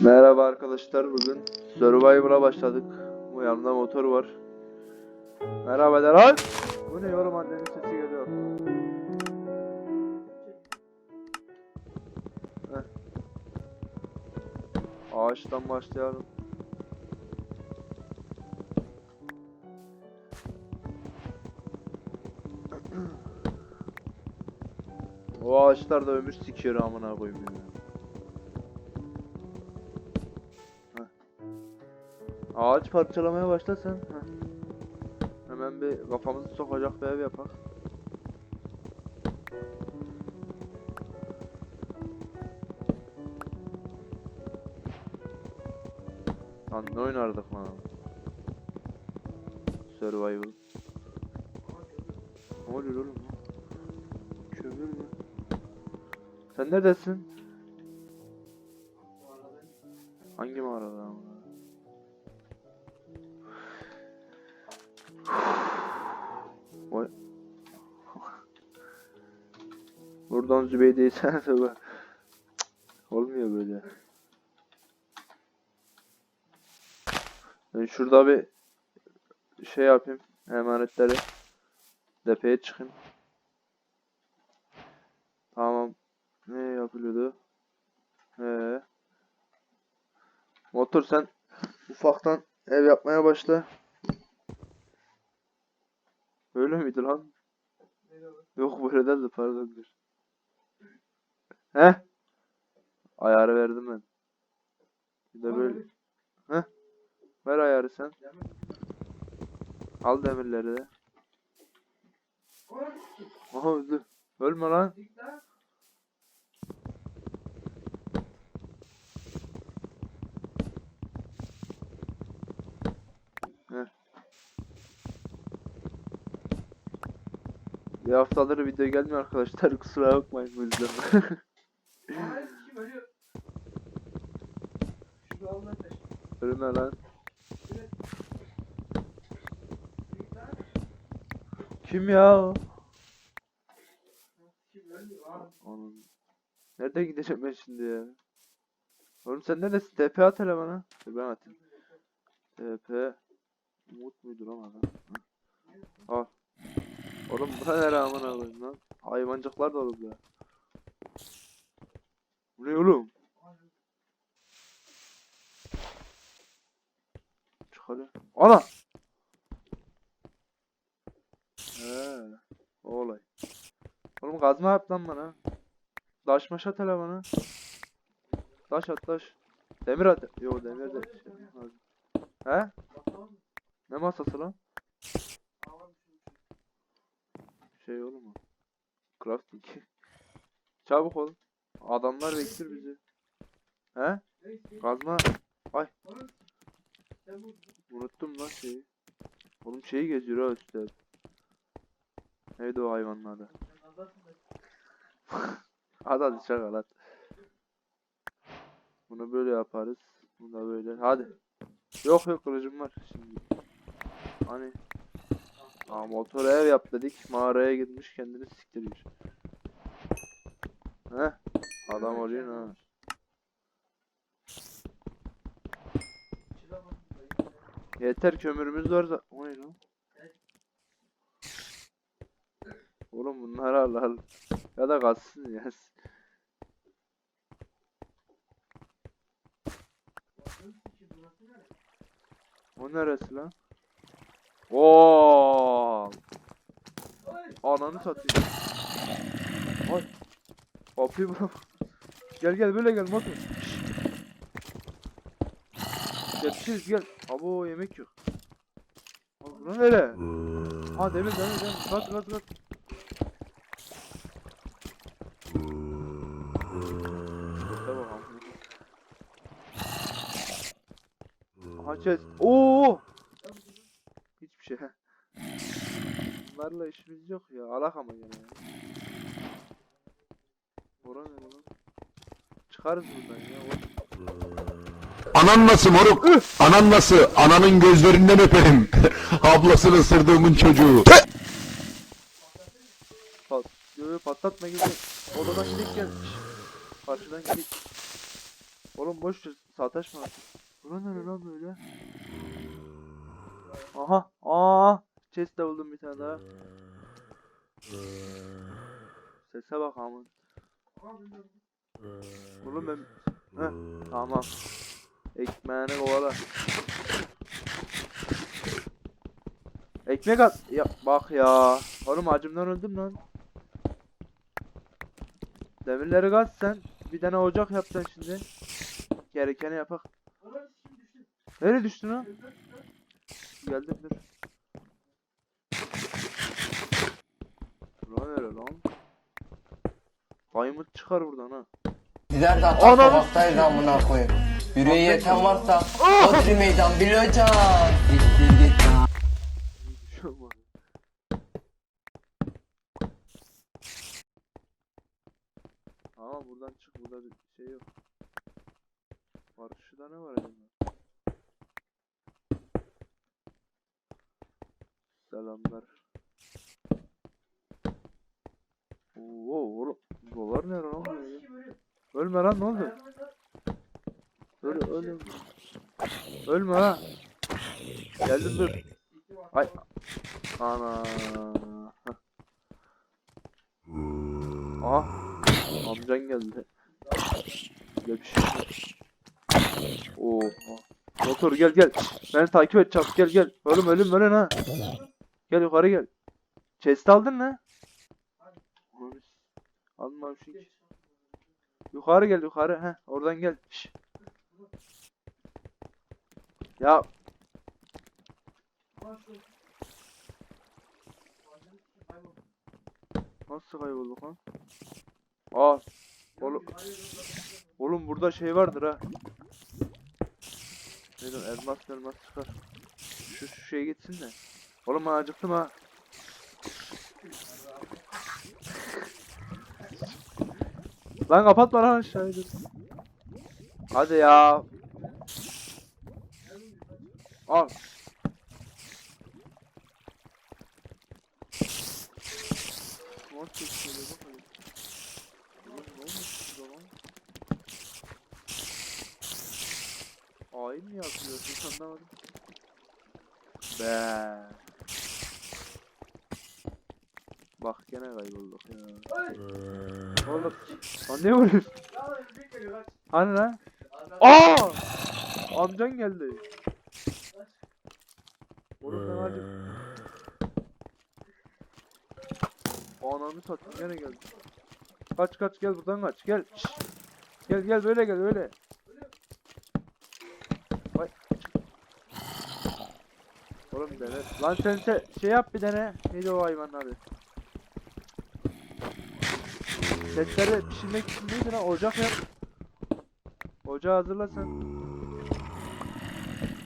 Merhaba arkadaşlar bugün Survivor'a başladık. Bu yanımda motor var. Merhaba de lan. Bu ne yorum annenin sesi geliyor. Heh. Ağaçtan başlayalım. O ağaçlar da ömür sikiyor amına koyayım ya. Ağaç parçalamaya başla sen. Heh. Hemen bir kafamızı sokacak bir ev yapak. Lan ne oynardık lan? Survival. Ne oluyor oğlum? Kömür mü? Sen neredesin? Vay. Buradan Zübeyde'yi sen söyle. Olmuyor böyle. Ben şurada bir şey yapayım. Emanetleri depeye çıkayım. Tamam. Ne yapılıyordu? Ee. Motor sen ufaktan ev yapmaya başla. Öyle miydi lan? Yok böyle değildi pardon dur. He? Ayarı verdim ben. Bir de böyle. He? Ver ayarı sen. Al demirleri de. Aha öldü. Ölme lan. Bir haftadır video gelmiyor arkadaşlar kusura bakmayın bu yüzden. Ölme lan. Kim ya? o? Onun. Nerede gideceğim ben şimdi ya? Oğlum sen neredesin? TP at hele bana. Ben atayım. TP Umut muydu lan adam? Al. Oğlum bu ne rağmen alayım lan? Hayvancıklar da ya. Bu ne oğlum? Çıkarıyor. Ana! He, o olay. Oğlum kazma yap lan bana. Taş maş at hele bana. Taş at taş. Demir at. Yo demir de. Şey. He? Ne masası lan? Şey oğlum o. Crafting. Çabuk ol. Adamlar bekliyor bizi. He? Kazma. Ay. Unuttum lan şeyi. Oğlum şeyi geziyor ha üstte. Neydi o hayvanın adı? Hadi hadi şaka lan. Bunu böyle yaparız. Bunu da böyle. Hadi. Yok yok kılıcım var şimdi. Hani. Aa motor ev yap dedik. Mağaraya gitmiş kendini siktiriyor. Heh. Adam oluyor ha. Yeter kömürümüz var da. O ne lan? Oğlum bunlar al al. Ya da kalsın ya. O neresi lan? Oo! Ananı satayım. Ay. Kapıyı bırak. Gel gel böyle gel. Şşş. Yetişiriz gel. Abo yemek yok. Bura nere? Ha demir demir demir. Kat kat kat. Tamam. Aha chest. Oo! Şey. Bunlarla işimiz yok ya. Alak ama gene ya. Ne lan? Çıkarız buradan ya. Anan nasıl moruk? Anan nasıl? Ananın gözlerinden öperim. Ablasını ısırdığımın çocuğu. Pat. Yo, patlatma gibi. Odadan gidik gelmiş. Karşıdan gidik. Oğlum boş ver, sataşma. Buna ne lan böyle? Aha, aa, chest de buldum bir tane daha. Sese bak aman. Oğlum ben... Heh, tamam. Ekmeğini kovala. Ekmek at. Ya bak ya. Oğlum acımdan öldüm lan. Demirleri gaz sen. Bir tane ocak yapacaksın şimdi. Gerekeni yapak. Nereye düştün lan? Geldim dur. Lan öyle lan. Kaymut çıkar buradan ha. Bizler de atak Ananı sokaktayız amına koyayım. Yüreği yeten varsa Odri meydan bileceğim. Gittir git. Bir şey. Ama buradan çık burada bir şey yok. Karşıda ne var acaba? Selamlar. Oo oğlum. Dolar ne lan? Ölme lan ne oldu? Öl ölüm. Ölme ha. Geldim dur. Ay. Ana. Aha. Amcan geldi. Şey. Oha. Motor gel gel. Beni takip et çabuk gel gel. Oğlum ölüm ölün ha. Gel yukarı gel. Chest aldın mı? Almamışsın ki. Yukarı gel yukarı. Heh oradan gel. Şş. Ya nasıl kaybolduk lan? Aa oğlum oğlum burada şey vardır ha. Neydi o, elmas elmas çıkar. Şu, şu şeye gitsin de. Oğlum ben acıktım ha. Lan kapatma lan aşağıyı. dur. Hadi ya. Al. Hain mi yapıyorsun anlamadım. Be. Bak gene kaybolduk ya. Oğlum. Lan ne vuruyorsun? Hani lan? Aa! Amcan geldi. Oğlum ben hadi. Ananı satayım gene geldi. Kaç kaç gel buradan kaç gel. Şşş. Gel gel böyle gel böyle. Vay. Oğlum dene. Lan sen se şey yap bir dene. Neydi o hayvanın adı? Setleri pişirmek için neydi lan? Ocak yap. Ocağı hazırla sen.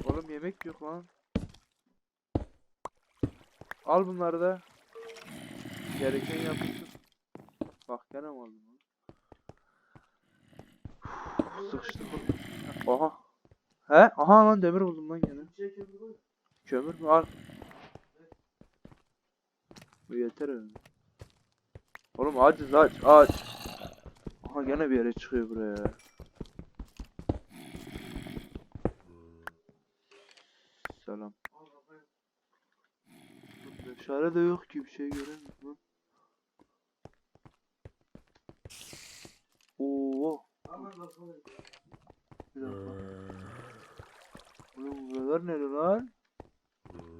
Oğlum yemek yok lan. Al bunları da. Gereken yapılsın. Bak gene mi aldım lan? Sıkıştık oğlum. Aha. He? Aha lan demir buldum lan gene. Kömür mü? Al. Bu yeter öyle. Oğlum aciz aç aç. Aha gene bir yere çıkıyor buraya. Selam. Meşale de yok ki bir şey göremiyorum. Oo. Bir dakika. Oğlum buralar nere lan?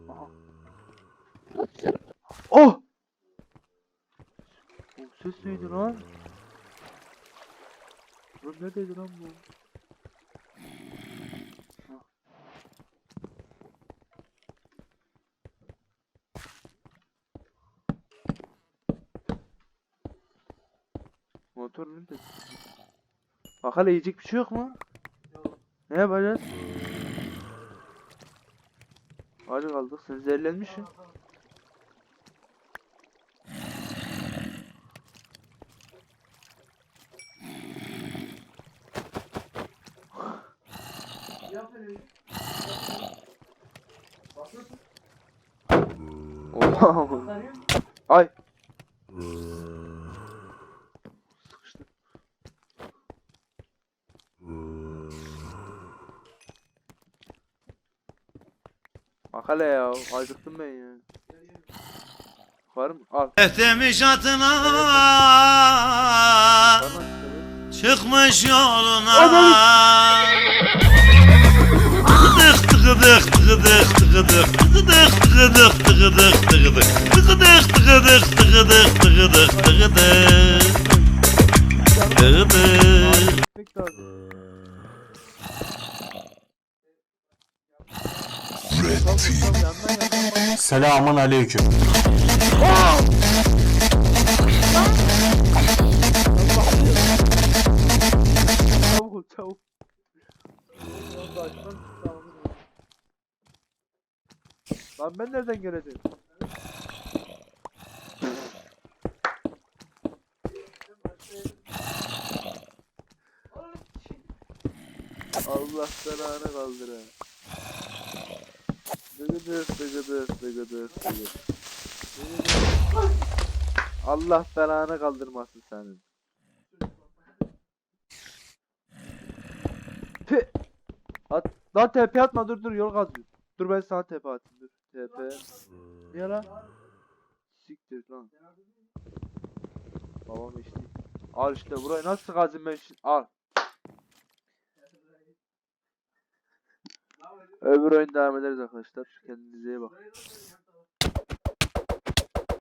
Aha. Oh! O ses neydi lan? Oğlum neredeydi lan bu? Ha. Motor nerede? Bak hele yiyecek bir şey yok mu? Ne yapacağız? Hadi kaldık. Sen zehirlenmişsin. Ay. Sıkıştım. Bak hele ya. Acıktım ben ya. Var mı? Al. Etmiş atına çıkmış yoluna. Tıkıdık tıkıdık tıkıdık tıkıdık tıkıdık tıkıdık tıkıdık tıkıdık tıkıdık tıkıdık tıkıdık tıkıdık tıkıdık. Selamun aleyküm. Lan ben nereden geleceğim? Allah belanı kaldır ha. Dıgıdık dıgıdık dıgıdık dıgıdık. Allah belanı kaldırmasın senin. Tüh. At, lan TP atma dur dur yol kazıyor. Dur ben sana TP atayım. TP. Lan? Siktir lan. Babam işte. Al işte burayı nasıl kazayım ben şimdi? Al. Öbür oyun devam ederiz arkadaşlar. Kendinize iyi bakın.